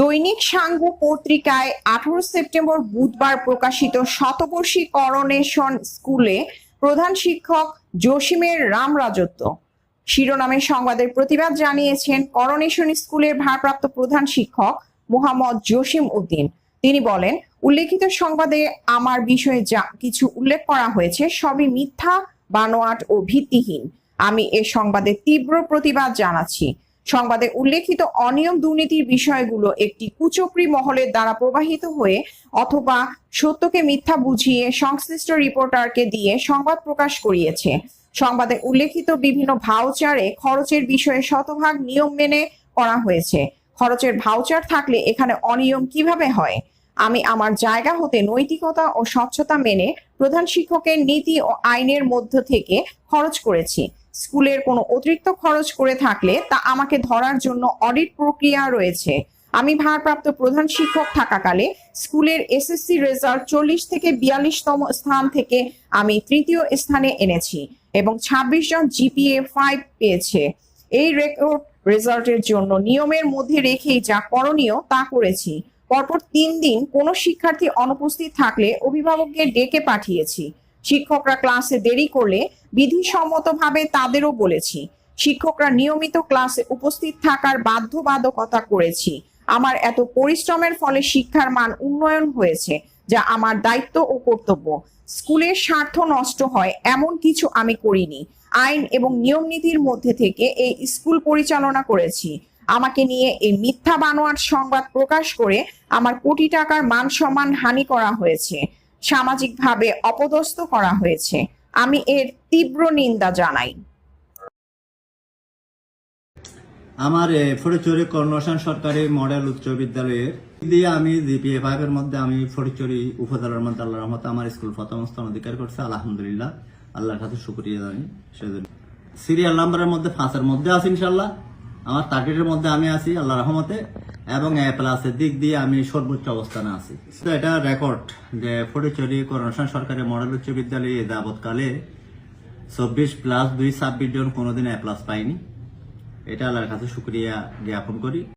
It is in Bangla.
দৈনিক সাঙ্গ পত্রিকায় আঠারো সেপ্টেম্বর বুধবার প্রকাশিত শতবর্ষী করোনেশন স্কুলে প্রধান শিক্ষক জসিমের রাম রাজত্ব। শিরোনামের সংবাদের প্রতিবাদ জানিয়েছেন করোনেশন স্কুলের ভারপ্রাপ্ত প্রধান শিক্ষক মোহাম্মদ জসিম উদ্দিন। তিনি বলেন, উল্লেখিত সংবাদে আমার বিষয়ে যা কিছু উল্লেখ করা হয়েছে সবই মিথ্যা, বানোয়াট ও ভিত্তিহীন। আমি এ সংবাদের তীব্র প্রতিবাদ জানাচ্ছি। সংবাদে উল্লেখিত অনিয়ম দুর্নীতির বিষয়গুলো একটি কুচক্রী মহলের দ্বারা প্রবাহিত হয়ে অথবা সত্যকে মিথ্যা বুঝিয়ে সংশ্লিষ্ট রিপোর্টারকে দিয়ে সংবাদ প্রকাশ করিয়েছে। সংবাদে উল্লেখিত বিভিন্ন ভাউচারে খরচের বিষয়ে শতভাগ নিয়ম মেনে করা হয়েছে। খরচের ভাউচার থাকলে এখানে অনিয়ম কীভাবে হয়? আমি আমার জায়গা হতে নৈতিকতা ও স্বচ্ছতা মেনে প্রধান শিক্ষকের নীতি ও আইনের মধ্য থেকে খরচ করেছি। স্কুলের কোনো অতিরিক্ত খরচ করে থাকলে তা আমাকে ধরার জন্য অডিট প্রক্রিয়া রয়েছে। আমি ভারপ্রাপ্ত প্রধান শিক্ষক থাকাকালে স্কুলের এসএসসি রেজাল্ট চল্লিশ থেকে বিয়াল্লিশতম স্থান থেকে আমি তৃতীয় স্থানে এনেছি এবং ছাব্বিশ জন জিপিএ ফাইভ পেয়েছে। এই রেকর্ড রেজাল্টের জন্য নিয়মের মধ্যে রেখেই যা করণীয় তা করেছি। পরপর তিন দিন কোনো শিক্ষার্থী অনুপস্থিত থাকলে অভিভাবককে ডেকে পাঠিয়েছি। শিক্ষকরা ক্লাসে দেরি করলে বিধিসম্মতভাবে তাদেরও বলেছি। শিক্ষকরা নিয়মিত ক্লাসে উপস্থিত থাকার বাধ্যবাধকতা করেছি। আমার এত পরিশ্রমের ফলে শিক্ষার মান উন্নয়ন হয়েছে, যা আমার দায়িত্ব ও কর্তব্য। স্কুলের স্বার্থ নষ্ট হয় এমন কিছু আমি করিনি। আইন এবং নিয়ম নীতির মধ্যে থেকে এই স্কুল পরিচালনা করেছি। আমাকে নিয়ে এই মিথ্যা বানোয়াট সংবাদ প্রকাশ করে আমার কোটি টাকার মান সম্মান হানি করা হয়েছে সামাজিকভাবে অপদস্থ করা হয়েছে। আমি এর তীব্র নিন্দা জানাই। আমার এ, ফটিকচুরি কর্ণসান সরকারি মডেল উচ্চ বিদ্যালয়ের। দিয়ে আমি জিপিএ ফাইভ এর মধ্যে আমি ফটিকচুরি উপজেলার মধ্যে আল্লাহ রহমতে আমার স্কুল প্রথম স্থান অধিকার করছে আলহামদুলিল্লাহ। আল্লাহর কাছে শুক্রিয়া জানি সেজন্য সিরিয়াল নাম্বারের মধ্যে ফাঁসের মধ্যে আছে ইনশাল্লাহ আমার টার্গেটের মধ্যে আমি আছি আল্লাহ রহমতে, এবং এ প্লাসের দিক দিয়ে আমি সর্বোচ্চ অবস্থানে আছি। তো এটা রেকর্ড যে ফটিকচুরি কর্ণসান সরকারি মডেল উচ্চ বিদ্যালয়ে যাবৎকালে চব্বিশ প্লাস দুই ছাব্বিশ জন কোনোদিন এ প্লাস পাইনি এটা আল্লাহর কাছে শুক্রিয়া জ্ঞাপন করি।